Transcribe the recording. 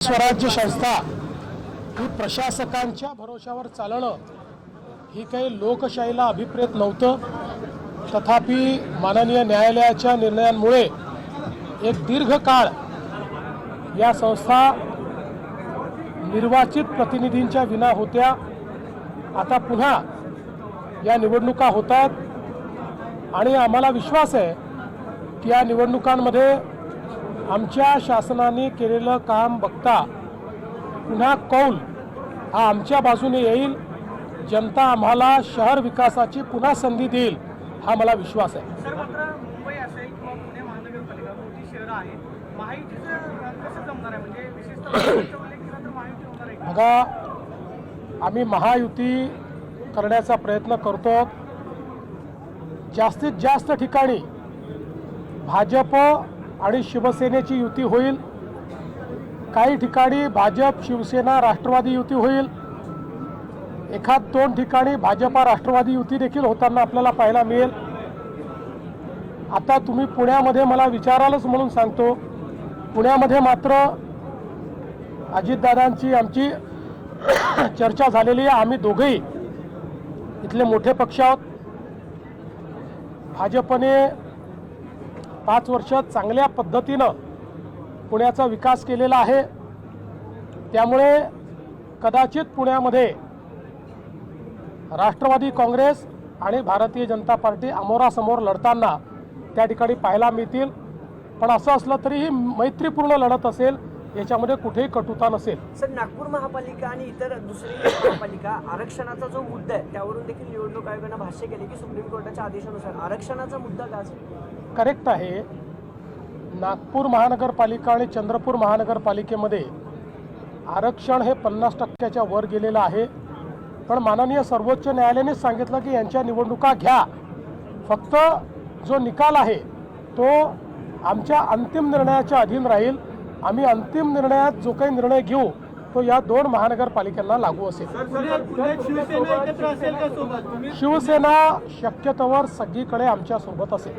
स्वराज्य संस्था ही प्रशासकांच्या भरोशावर चालणं ही काही लोकशाहीला अभिप्रेत नव्हतं. तथापि माननीय न्यायालयाच्या निर्णयांमुळे एक दीर्घ काळ या संस्था निर्वाचित प्रतिनिधींच्या विना होत्या. आता पुन्हा या निवडणुका होतात आणि आम्हाला विश्वास आहे की या निवडणुकांमध्ये आमच्या शासनाने केलेलं काम बघता पुन्हा कौल हा आमच्या बाजूने येईल. जनता आम्हाला शहर विकासाची पुन्हा संधी देईल हा मला विश्वास आहे. म्हणजे? बघा आम्ही महायुती करण्याचा प्रयत्न करतो. जास्तीत जास्त ठिकाणी भाजप आणि शिवसेनेची युती होईल. काही ठिकाणी भाजप शिवसेना राष्ट्रवादी युती होईल. एखाद दोन ठिकाणी भाजपा राष्ट्रवादी युती देखील होताना आपल्याला पाहायला मिळेल. आता तुम्ही पुण्यामध्ये मला विचारालच म्हणून सांगतो. पुण्यामध्ये मात्र अजितदादांची आमची चर्चा झालेली आहे. आम्ही दोघेही इथले मोठे पक्ष आहोत. भाजपने पाच वर्ष चांगल्या पद्धतीनं पुण्याचा विकास केलेला आहे. त्यामुळे कदाचित पुण्यामध्ये राष्ट्रवादी काँग्रेस आणि भारतीय जनता पार्टी अमोरासमोर लढताना त्या ठिकाणी पाहायला मिळतील. पण असं असलं तरीही मैत्रीपूर्ण लढत असेल. याच्यामध्ये कुठेही कटुता नसेल. सर नागपूर महापालिका आणि इतर दुसरी महापालिका आरक्षणाचा जो मुद्दा आहे त्यावरून देखील निवडणूक आयोगानं भाष्य केले की सुप्रीम कोर्टाच्या आदेशानुसार आरक्षणाचा मुद्दा का करेक्ट आहे. नागपूर महानगरपालिका आणि चंद्रपूर महानगरपालिकेमध्ये आरक्षण हे पन्नास टक्क्याच्या वर गेलेलं आहे. पण माननीय सर्वोच्च न्यायालयानेच सांगितलं की यांच्या निवडणुका घ्या. फक्त जो निकाल आहे तो आमच्या अंतिम निर्णयाच्या अधीन राहील. आम्ही अंतिम निर्णयात जो काही निर्णय घेऊ तो या दोन महानगरपालिकांना लागू असेल. शिवसेना शक्यतोवर सगळीकडे आमच्यासोबत असेल